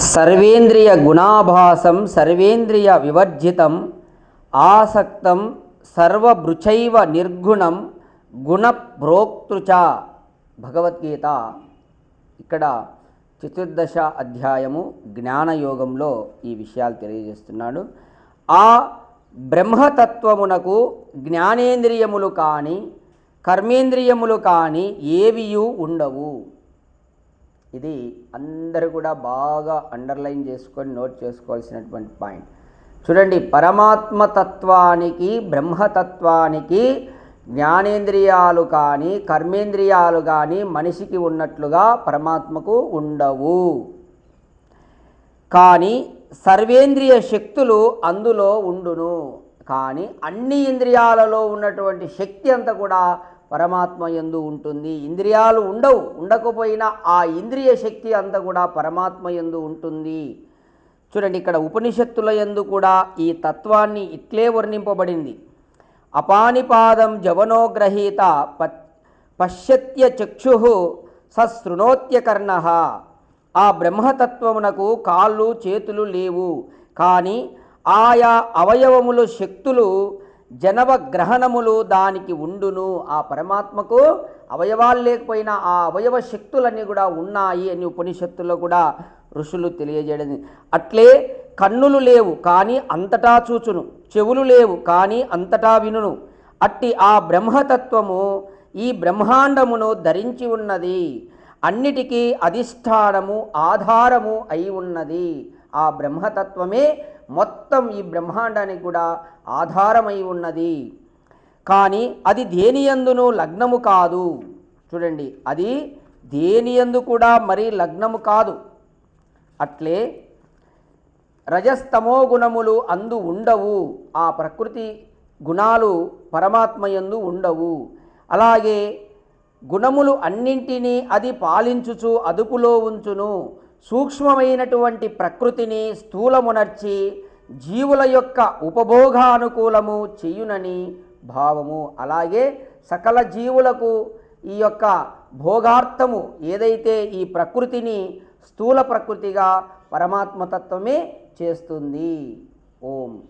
సర్వేంద్రియ గుణాభాసం సర్వేంద్రియ వివర్జితం ఆసక్తం సర్వభృచైవ నిర్గుణం గుణప్రోక్తృచ. భగవద్గీత ఇక్కడ చతుర్దశ అధ్యాయము జ్ఞానయోగంలో ఈ విషయాలు తెలియజేస్తున్నాడు. ఆ బ్రహ్మతత్వమునకు జ్ఞానేంద్రియములు కానీ కర్మేంద్రియములు కానీ ఏవియూ ఉండవు. ఇది అందరూ కూడా బాగా అండర్లైన్ చేసుకొని నోట్ చేసుకోవాల్సినటువంటి పాయింట్ చూడండి పరమాత్మ తత్వానికి బ్రహ్మతత్వానికి జ్ఞానేంద్రియాలు కానీ కర్మేంద్రియాలు కానీ మనిషికి ఉన్నట్లుగా పరమాత్మకు ఉండవు. కానీ సర్వేంద్రియ శక్తులు అందులో ఉండును. కానీ అన్ని ఇంద్రియాలలో ఉన్నటువంటి శక్తి అంతా కూడా పరమాత్మ ఎందు ఉంటుంది. ఇంద్రియాలు ఉండవు. ఉండకపోయినా ఆ ఇంద్రియ శక్తి అంతా కూడా పరమాత్మ ఎందు ఉంటుంది. చూడండి ఇక్కడ ఉపనిషత్తుల ఎందు కూడా ఈ తత్వాన్ని ఇట్లే వర్ణింపబడింది. అపానిపాదం జవనోగ్రహీత ప పశ్యత్య చక్షు సశృణోత్యకర్ణ ఆ బ్రహ్మతత్వమునకు కాళ్ళు చేతులు లేవు. కానీ ఆయా అవయవములు శక్తులు జనవ గ్రహణములు దానికి ఉండును. ఆ పరమాత్మకు అవయవాలు లేకపోయినా ఆ అవయవ శక్తులన్నీ కూడా ఉన్నాయి అని ఉపనిషత్తుల్లో కూడా ఋషులు తెలియజేయడం అట్లే కన్నులు లేవు కానీ అంతటా చూచును. చెవులు లేవు కానీ అంతటా వినును. అట్టి ఆ బ్రహ్మతత్వము ఈ బ్రహ్మాండమును ధరించి ఉన్నది. అన్నిటికీ అధిష్టానము ఆధారము అయి ఉన్నది. ఆ బ్రహ్మతత్వమే మొత్తం ఈ బ్రహ్మాండానికి కూడా ఆధారమై ఉన్నది. కానీ అది దేనియందును లగ్నము కాదు. చూడండి అది దేనియందు కూడా మరీ లగ్నము కాదు. అట్లే రజస్తమో గుణములు అందు ఉండవు. ఆ ప్రకృతి గుణాలు పరమాత్మయందు ఉండవు. అలాగే గుణములు అన్నింటినీ అది పాలించుచు అదుపులో ఉంచును. సూక్ష్మమైనటువంటి ప్రకృతిని స్థూలమునర్చి జీవుల యొక్క ఉపభోగానుకూలము చేయునని భావము. అలాగే సకల జీవులకు ఈ యొక్క భోగార్థము ఏదైతే ఈ ప్రకృతిని స్థూల ప్రకృతిగా పరమాత్మతత్వమే చేస్తుంది. ఓం.